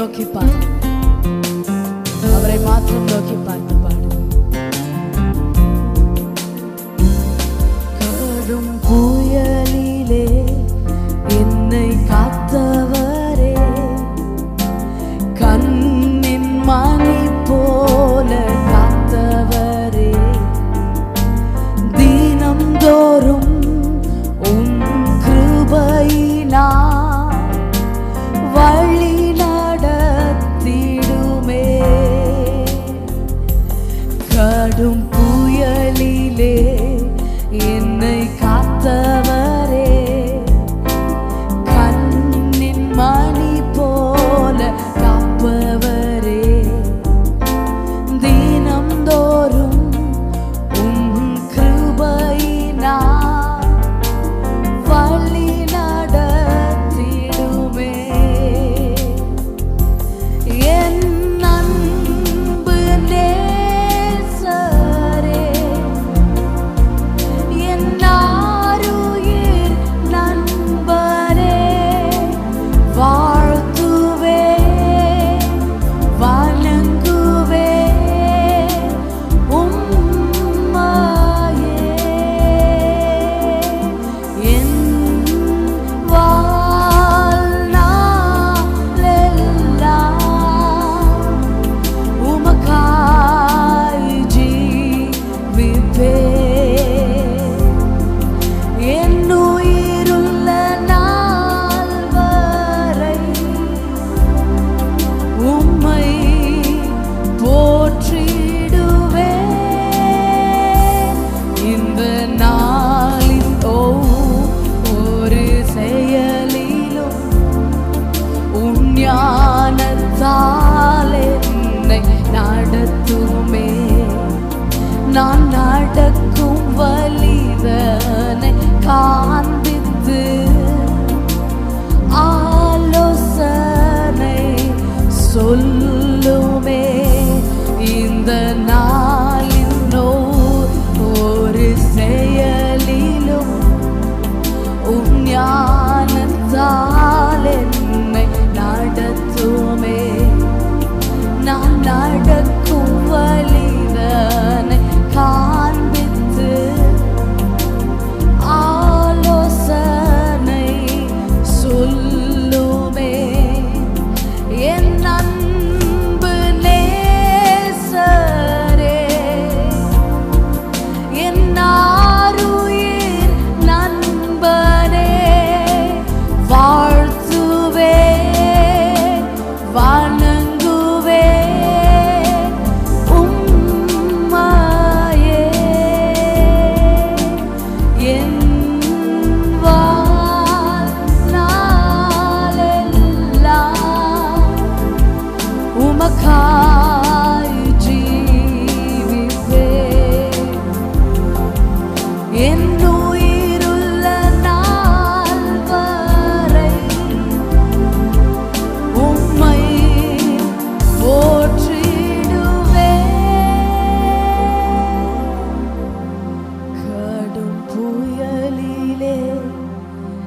occhi parli, avrei matto gli occhi parli. கடும் புயலிலே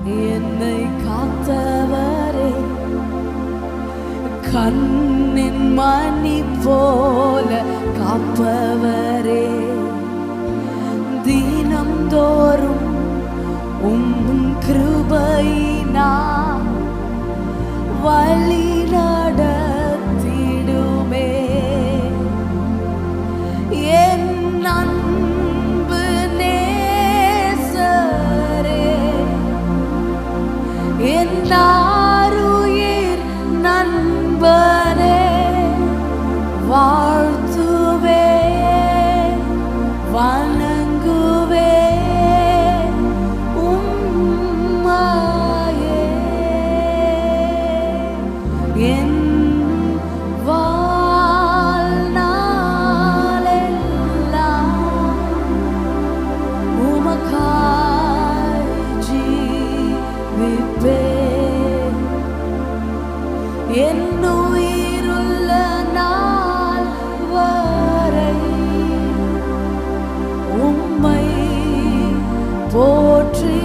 என்னை காத்தவரே. கண்ணின் மணி போல காப்பவரே. தினம்தோறும் உம் கிருபைனா வழி போற்றி